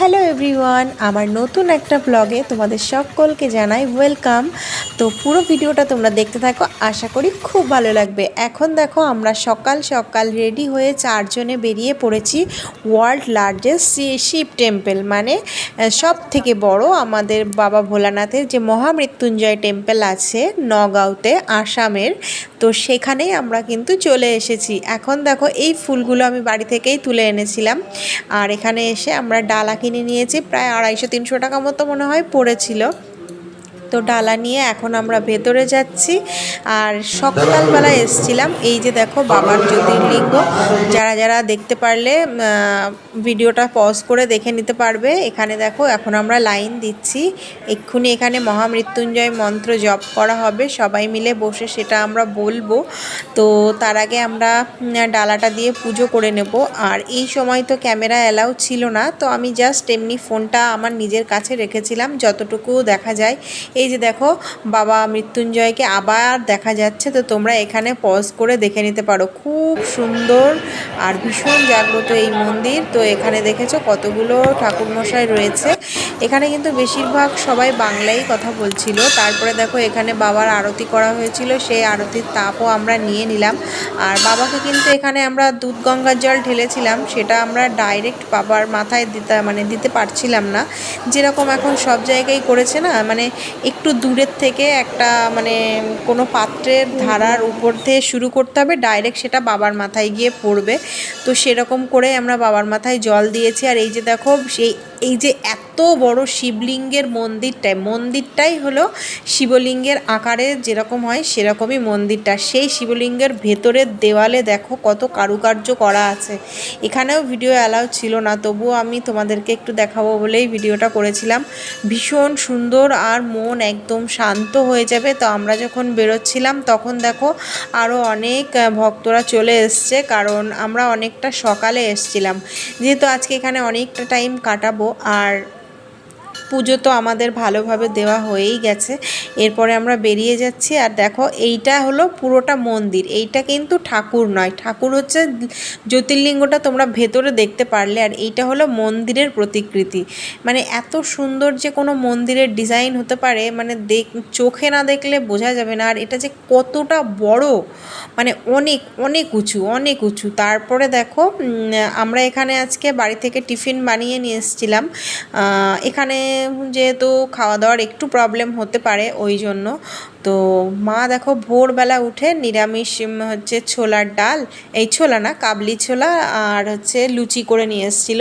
Hello everyone, আমার নতুন একটা ব্লগে তোমাদের সকলকে জানাই ওয়েলকাম। তো পুরো ভিডিওটা তোমরা দেখতে থাকো, আশা করি খুব ভালো লাগবে। এখন দেখো, আমরা সকাল সকাল রেডি হয়ে চারজনে বেরিয়ে পড়েছি ওয়ার্ল্ড লার্জেস্ট শিব টেম্পল। মানে সব থেকে বড় আমাদের বাবা ভোলানাথের যে মহামৃত্যুঞ্জয় টেম্পল আছে নগাঁওতে, আসামের। তো সেখানেই আমরা কিন্তু চলে এসেছি। এখন দেখো, এই ফুলগুলো আমি বাড়ি থেকেই তুলে এনেছিলাম। আর এখানে এসে আমরা ডালা কিনে নিয়েছি, প্রায় আড়াইশো, তিনশো টাকা মতো মনে হয় পড়েছিল। তো ডালা নিয়ে এখন আমরা ভেতরে যাচ্ছি। আর সকালবেলা এসছিলাম, এই যে দেখো বাবার জ্যোতির্লিঙ্গ। যারা দেখতে পারলে ভিডিওটা পজ করে দেখে নিতে পারবে। এখানে দেখো, এখন আমরা লাইন দিচ্ছি। এক্ষুনি এখানে মহামৃত্যুঞ্জয় মন্ত্র জপ করা হবে। সবাই মিলে বসে সেটা আমরা বলব। তো তার আগে আমরা ডালাটা দিয়ে পুজো করে নেব। আর এই সময় তো ক্যামেরা অ্যালাউ ছিল না, তো আমি জাস্ট এমনি ফোনটা আমার নিজের কাছে রেখেছিলাম, যতটুকু দেখা যায়। এই যে দেখো, বাবা মৃত্যুঞ্জয়কে আবার দেখা যাচ্ছে, তো তোমরা এখানে পজ করে দেখে নিতে পারো। খুব সুন্দর আর ভীষণ জাগ্রত এই মন্দির। তো এখানে দেখেছ কতগুলো ঠাকুরমশাই রয়েছে। এখানে কিন্তু বেশিরভাগ সবাই বাংলাই কথা বলছিল। তারপরে দেখো এখানে বাবার আরতি করা হয়েছিল। সেই আরতির তাপও আমরা নিয়ে নিলাম। আর বাবাকে কিন্তু এখানে আমরা দুধ গঙ্গার জল ঢেলেছিলাম। সেটা আমরা ডাইরেক্ট বাবার মাথায় দিতে মানে দিতে পারছিলাম না। যেরকম এখন সব জায়গায় করেছে না মানে একটু দূরের থেকে একটা মানে কোনো পাত্রের ধারার উপর থেকে শুরু করতে হবে। ডাইরেক্ট সেটা বাবার মাথায় গিয়ে পড়বে। তো সেরকম করে আমরা বাবার মাথায় জল দিয়েছি। আর এই যে দেখো সেই এই যে এত বড় শিবলিঙ্গের মন্দিরটাই মন্দিরটাই হলো শিবলিঙ্গের আকারে যেরকম হয় সেরকমই মন্দিরটা। সেই শিবলিঙ্গের ভেতরের দেওয়ালে দেখো কত কারুকার্য করা আছে। এখানেও ভিডিও অ্যালাউ ছিল না, তবুও আমি তোমাদেরকে একটু দেখাবো বলেই ভিডিওটা করেছিলাম। ভীষণ সুন্দর আর মন একদম শান্ত হয়ে যাবে। তো আমরা যখন বেরোচ্ছিলাম তখন দেখো আরও অনেক ভক্তরা চলে এসছে। কারণ আমরা অনেকটা সকালে এসছিলাম। যেহেতু আজকে এখানে অনেকটা টাইম কাটাবো আর পুজো তো আমাদের ভালোভাবে দেওয়া হয়েই গেছে। এরপরে আমরা বেরিয়ে যাচ্ছি আর দেখো এইটা হলো পুরোটা মন্দির। এইটা কিন্তু ঠাকুর নয়। ঠাকুর হচ্ছে জ্যোতির্লিঙ্গটা তোমরা ভেতরে দেখতে পারলে আর এইটা হলো মন্দিরের প্রতিকৃতি। মানে এত সুন্দর যে কোনো মন্দিরের ডিজাইন হতে পারে মানে দেখ, চোখে না দেখলে বোঝা যাবে না। আর এটা যে কতটা বড় মানে অনেক অনেক উঁচু অনেক উঁচু। তারপরে দেখো আমরা এখানে আজকে বাড়ি থেকে টিফিন বানিয়ে নিয়ে এসেছিলাম। এখানে যেহেতু খাওয়া দাওয়ার একটু প্রবলেম হতে পারে, ওই জন্য। তো মা দেখো ভোরবেলা উঠে নিরামিষ হচ্ছে ছোলার ডাল, এই ছোলা না, কাবলি ছোলা আর হচ্ছে লুচি করে নিয়ে এসেছিল।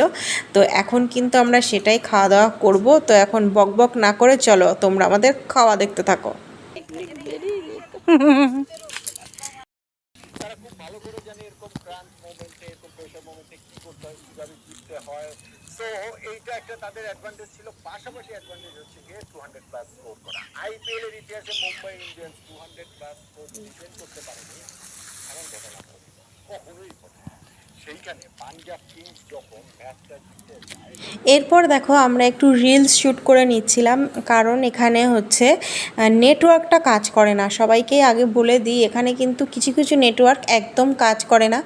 তো এখন কিন্তু আমরা সেটাই খাওয়া দাওয়া করব। তো এখন বক বক না করে চলো, তোমরা আমাদের খাওয়া দেখতে থাকো। ভালো করে জানে এরকম মোমেন্টে, এরকম প্রেশার মোমেন্টে করতে হয়, কীভাবে জিততে হয়। সো এইটা একটা তাদের অ্যাডভান্টেজ ছিল। পাশাপাশি অ্যাডভান্টেজ হচ্ছে গিয়ে টু হান্ড্রেড প্লাস স্কোর করা। আইপিএল এর ইতিহাসে Mumbai Indians two hundred plus score করতে পারেনি। এমন ঘটনা কখনোই ঘটে এরপর দেখো আমরা একটু রিলস শ্যুট করে নিচ্ছিলাম, কারণ এখানে হচ্ছে নেটওয়ার্কটা কাজ করে না। সবাইকেই আগে বলে দিই, এখানে কিন্তু কিছু কিছু নেটওয়ার্ক একদম কাজ করে না।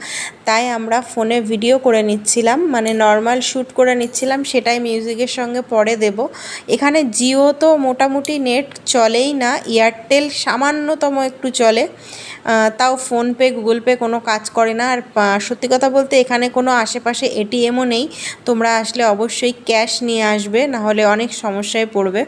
তাই আমরা ফোনে ভিডিও করে নিচ্ছিলাম মানে নর্মাল শ্যুট করে নিচ্ছিলাম, সেটাই মিউজিকের সঙ্গে পরে দেব। এখানে জিও তো মোটামুটি নেট চলেই না এয়ারটেল সামান্যতম একটু চলে। তাও ফোনপে গুগল পে কোনো কাজ করে না। আর সত্যি কথা বলতে এখানে কোনো আশেপাশে এটিএমও নেই। তোমরা আসলে অবশ্যই ক্যাশ নিয়ে আসবে না হলে অনেক সমস্যায় পড়বে।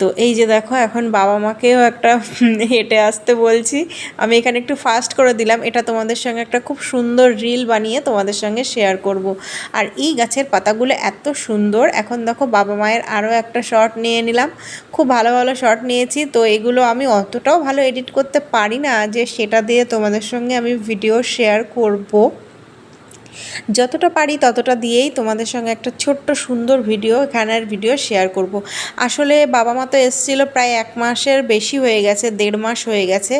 তো এই যে দেখো, এখন বাবা মাকেও একটা হেঁটে আসতে বলছি। আমি এখানে একটু ফাস্ট করে দিলাম। এটা তোমাদের সঙ্গে একটা খুব সুন্দর রিল বানিয়ে তোমাদের সঙ্গে শেয়ার করব। আর এই গাছের পাতাগুলো এত সুন্দর। এখন দেখো বাবা মায়ের আরও একটা শট নিয়ে নিলাম। খুব ভালো ভালো শট নিয়েছি। তো এগুলো আমি অতটাও ভালো এডিট করতে পারি না যে সেটা দিয়ে তোমাদের সঙ্গে আমি ভিডিও শেয়ার করব। যতটা পারি ততটা দিয়েই তোমাদের সঙ্গে একটা ছোট্ট সুন্দর ভিডিও এখানের ভিডিও শেয়ার করব। আসলে বাবা মা তো এসেছিল প্রায় এক মাসের বেশি হয়ে গেছে, দেড় মাস হয়ে গেছে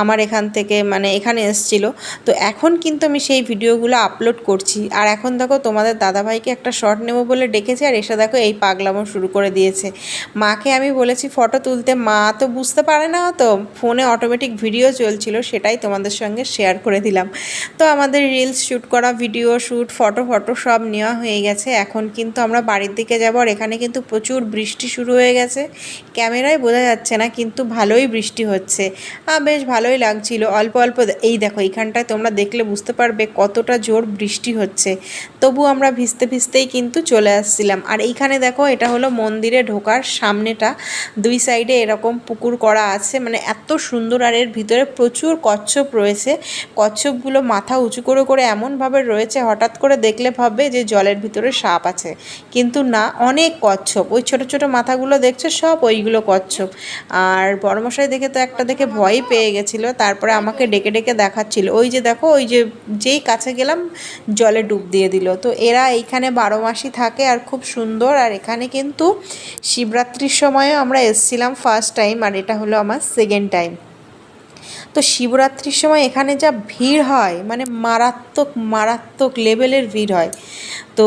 আমার এখান থেকে মানে এখানে এসেছিল। তো এখন কিন্তু আমি সেই ভিডিওগুলো আপলোড করছি। আর এখন দেখো তোমাদের দাদাভাইকে একটা শর্ট নেব বলে ডেকেছে আর এসে দেখো এই পাগলামো শুরু করে দিয়েছে। মাকে আমি বলেছি ফটো তুলতে। মা তো বুঝতে পারে না তো, ফোনে অটোমেটিক ভিডিও চলছিল, সেটাই তোমাদের সঙ্গে শেয়ার করে দিলাম। তো আমাদের রিলস শ্যুট করা video video shoot, photo photo সব নেওয়া হয়ে গেছে। এখন কিন্তু আমরা বাড়ির দিকে যাব আর এখানে কিন্তু প্রচুর বৃষ্টি শুরু হয়ে গেছে। ক্যামেরায় বোঝা যাচ্ছে না, কিন্তু ভালোই বৃষ্টি হচ্ছে। বেশ ভালোই লাগছিল। অল্প অল্প এই দেখো, এইখানটায় তোমরা দেখলে বুঝতে পারবে কতটা জোর বৃষ্টি হচ্ছে। তবু আমরা ভিজতে ভিজতেই কিন্তু চলে আসছিলাম। আর এইখানে দেখো, এটা হলো মন্দিরে ঢোকার সামনেটা। দুই সাইডে এরকম পুকুর করা আছে। মানে এত সুন্দর আর এর ভিতরে প্রচুর কচ্ছপ রয়েছে। কচ্ছপগুলো মাথা উঁচু করে করে এমনভাবে রয়েছে হঠাৎ করে দেখলে ভাববে যে জলের ভিতরে সাপ আছে। কিন্তু না, অনেক কচ্ছপ। ওই ছোট ছোট মাথাগুলো দেখছ? সব ওইগুলো কচ্ছপ। আর বড়মশাই দেখে তো একটা দেখে ভয়ই পেয়ে গেছিল। তারপরে আমাকে ডেকে ডেকে দেখাচ্ছিল। ওই যে দেখো, ওই যে যেই কাছে গেলাম, জলে ডুব দিয়ে দিল। তো এরা এইখানে বারো মাসই থাকে আর খুব সুন্দর। আর এখানে কিন্তু শিবরাত্রির সময়ও আমরা এসছিলাম ফার্স্ট টাইম আর এটা হলো আমার সেকেন্ড টাইম তো শিবরাত্রির সময় এখানে যা ভিড় হয় মানে মারাত্মক মারাত্মক লেভেলের ভিড় হয়। তো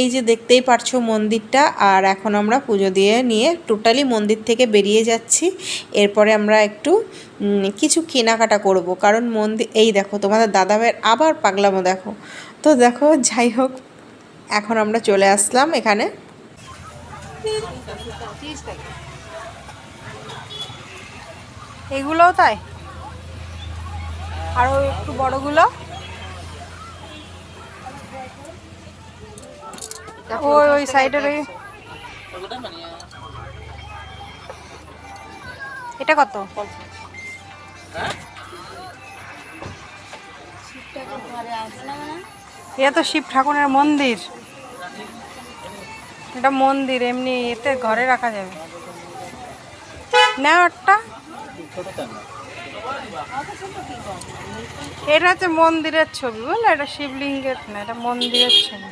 এই যে দেখতেই পারছ মন্দিরটা, আর এখন আমরা পুজো দিয়ে নিয়ে টোটালি মন্দির থেকে বেরিয়ে যাচ্ছি। এরপরে আমরা একটু কিছু কেনাকাটা করব। কারণ মন্দির এই দেখো তোমাদের দাদা ভাইয়ের আবার পাগলামো দেখো। তো দেখো, যাই হোক, এখন আমরা চলে আসলাম এখানে। এগুলোও তাই? আর ওই একটু বড়গুলো। ওই ওই সাইডের ওই এটা কত? এটা তো শিব ঠাকুরের মন্দির। এটা মন্দির এমনি এতে ঘরে রাখা যাবে। না একটা। এটা হচ্ছে মন্দিরের ছবি, বুঝলে? এটা শিবলিঙ্গের, না, এটা মন্দিরের ছবি।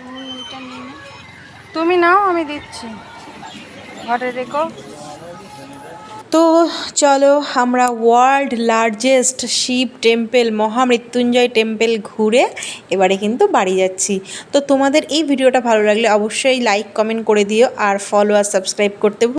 তুমি নাও, আমি দিচ্ছি। ঘরে রেখো। তো চলো, আমরা world largest Shiv temple Mahamrityunjay temple ঘুরে এবারে কিন্তু বাড়ি যাচ্ছি। তো তোমাদের এই ভিডিওটা ভালো লাগলে অবশ্যই লাইক কমেন্ট করে দিও, আর ফলো আর সাবস্ক্রাইব করতে